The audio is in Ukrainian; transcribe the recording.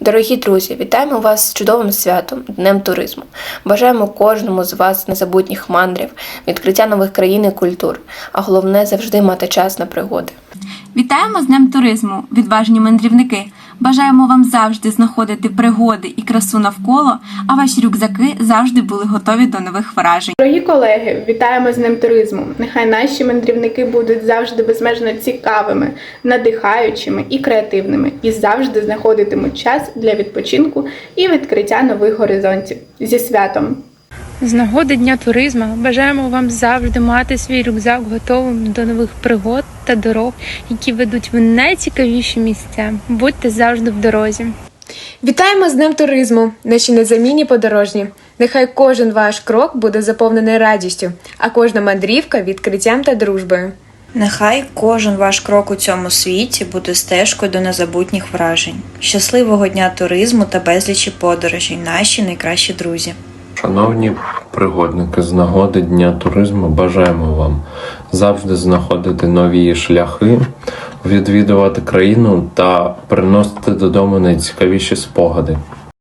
Дорогі друзі, вітаємо вас з чудовим святом, Днем туризму. Бажаємо кожному з вас незабутніх мандрів, відкриття нових країн і культур, а головне завжди мати час на пригоди. Вітаємо з Днем туризму, відважні мандрівники. Бажаємо вам завжди знаходити пригоди і красу навколо, а ваші рюкзаки завжди були готові до нових вражень. Дорогі колеги, вітаємо з Днем туризму. Нехай наші мандрівники будуть завжди безмежно цікавими, надихаючими і креативними, і завжди знаходитимуть час для відпочинку і відкриття нових горизонтів. Зі святом! З нагоди Дня туризму бажаємо вам завжди мати свій рюкзак готовим до нових пригод та дорог, які ведуть в найцікавіші місця. Будьте завжди в дорозі. Вітаємо з Днем туризму, наші незамінні подорожні. Нехай кожен ваш крок буде заповнений радістю, а кожна мандрівка відкриттям та дружбою. Нехай кожен ваш крок у цьому світі буде стежкою до незабутніх вражень. Щасливого дня туризму та безлічі подорожей, наші найкращі друзі. Шановні пригодники, з нагоди Дня туризму бажаємо вам завжди знаходити нові шляхи, відвідувати країну та приносити додому найцікавіші спогади.